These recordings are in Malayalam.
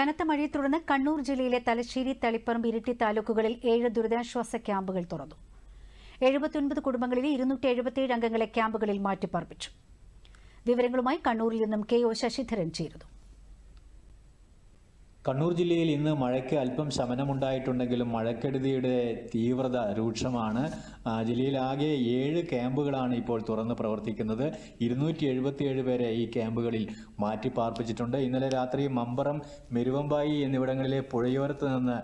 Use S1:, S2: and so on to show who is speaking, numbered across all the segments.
S1: കനത്ത മഴയെ തുടർന്ന് കണ്ണൂർ ജില്ലയിലെ തലശ്ശേരി തളിപ്പറമ്പ് ഇരിട്ടി താലൂക്കുകളിൽ ഏഴ് ദുരിതാശ്വാസ ക്യാമ്പുകൾ തുറന്നു. എഴുപത്തിയൊൻപത് കുടുംബങ്ങളിലെ ഇരുന്നൂറ്റി എഴുപത്തിയേഴ് അംഗങ്ങളെ ക്യാമ്പുകളിൽ മാറ്റിപ്പാർപ്പിച്ചു. വിവരങ്ങളുമായി കണ്ണൂരിൽ നിന്നും കെ ഒ ശശിധരൻ ചേരുന്നു.
S2: കണ്ണൂർ ജില്ലയിൽ ഇന്ന് മഴയ്ക്ക് അല്പം ശമനമുണ്ടായിട്ടുണ്ടെങ്കിലും മഴക്കെടുതിയുടെ തീവ്രത രൂക്ഷമാണ്. ജില്ലയിലാകെ ഏഴ് ക്യാമ്പുകളാണ് ഇപ്പോൾ തുറന്ന് പ്രവർത്തിക്കുന്നത്. ഇരുന്നൂറ്റി എഴുപത്തിയേഴ് പേരെ ഈ ക്യാമ്പുകളിൽ മാറ്റി പാർപ്പിച്ചിട്ടുണ്ട് ഇന്നലെ രാത്രി മമ്പറം മെരുവമ്പായി എന്നിവിടങ്ങളിലെ പുഴയോരത്ത് നിന്ന്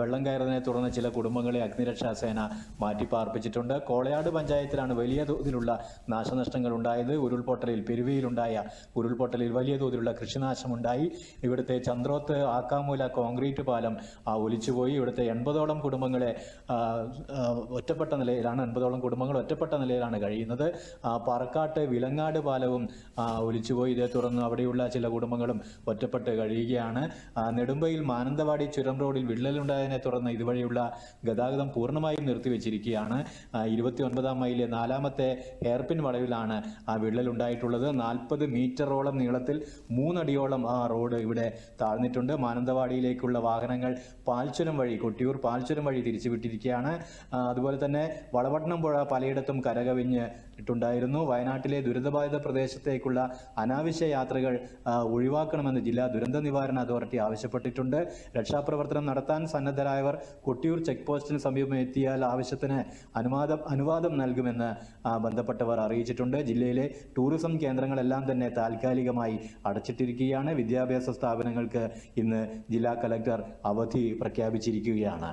S2: വെള്ളം കയറുന്നതിനെ തുടർന്ന് ചില കുടുംബങ്ങളെ അഗ്നിരക്ഷാ സേന മാറ്റി പാർപ്പിച്ചിട്ടുണ്ട് കോളയാട് പഞ്ചായത്തിലാണ് വലിയ തോതിലുള്ള നാശനഷ്ടങ്ങൾ ഉണ്ടായത്. ഉരുൾപൊട്ടലിൽ പെരുവയിലുണ്ടായ ഉരുൾപൊട്ടലിൽ വലിയ തോതിലുള്ള കൃഷിനാശമുണ്ടായി. ഇവിടുത്തെ ചന്ദ്രോത്ത് ആക്കാമൂല കോൺക്രീറ്റ് പാലം ഒലിച്ചുപോയി. ഇവിടുത്തെ എൺപതോളം കുടുംബങ്ങളെ ഒറ്റപ്പെട്ട ഒറ്റപ്പെട്ട നിലയിലാണ്. എൺപതോളം കുടുംബങ്ങൾ ഒറ്റപ്പെട്ട നിലയിലാണ് കഴിയുന്നത്. പറക്കാട്ട് വിലങ്ങാട് പാലവും ഒലിച്ചുപോയി. ഇതേ തുടർന്ന് അവിടെയുള്ള ചില കുടുംബങ്ങളും ഒറ്റപ്പെട്ട് കഴിയുകയാണ്. നെടുമ്പയിൽ മാനന്തവാടി ചുരം റോഡിൽ വിള്ളലുണ്ടായതിനെ തുടർന്ന് ഇതുവഴിയുള്ള ഗതാഗതം പൂർണമായും നിർത്തിവെച്ചിരിക്കുകയാണ്. ഇരുപത്തി ഒൻപതാം മൈലിലെ നാലാമത്തെ ഹെയർപിൻ വളവിലാണ് ആ വിള്ളലുണ്ടായിട്ടുള്ളത്. നാൽപ്പത് മീറ്ററോളം നീളത്തിൽ മൂന്നടിയോളം ആ റോഡ് ഇവിടെ താഴ്ന്നിട്ടുണ്ട്. മാനന്തവാടിയിലേക്കുള്ള വാഹനങ്ങൾ പാൽച്ചുരം വഴി കൊട്ടിയൂർ പാൽച്ചുരം വഴി തിരിച്ചുവിട്ടിരിക്കുകയാണ്. അതുപോലെ തന്നെ വളപട്ടണം പുഴ പലയിടത്തും കരകവിഞ്ഞ് ഇട്ടുണ്ടായിരുന്നു. വയനാട്ടിലെ ദുരിതബാധിത പ്രദേശത്തേക്കുള്ള അനാവശ്യ യാത്രകൾ ഒഴിവാക്കണമെന്ന് ജില്ലാ ദുരന്ത നിവാരണ അതോറിറ്റി ആവശ്യപ്പെട്ടിട്ടുണ്ട്. രക്ഷാപ്രവർത്തനം നടത്താൻ സന്നദ്ധരായവർ കൊട്ടിയൂർ ചെക്ക് പോസ്റ്റിന് സമീപം എത്തിയാൽ ആവശ്യത്തിന് അനുവാദം അനുവാദം നൽകുമെന്ന് ബന്ധപ്പെട്ടവർ അറിയിച്ചിട്ടുണ്ട്. ജില്ലയിലെ ടൂറിസം കേന്ദ്രങ്ങളെല്ലാം തന്നെ താൽക്കാലികമായി അടച്ചിട്ടിരിക്കുകയാണ്. വിദ്യാഭ്യാസ സ്ഥാപനങ്ങൾക്ക് ഇന്ന് ജില്ലാ കലക്ടർ അവധി പ്രഖ്യാപിച്ചിരിക്കുകയാണ്.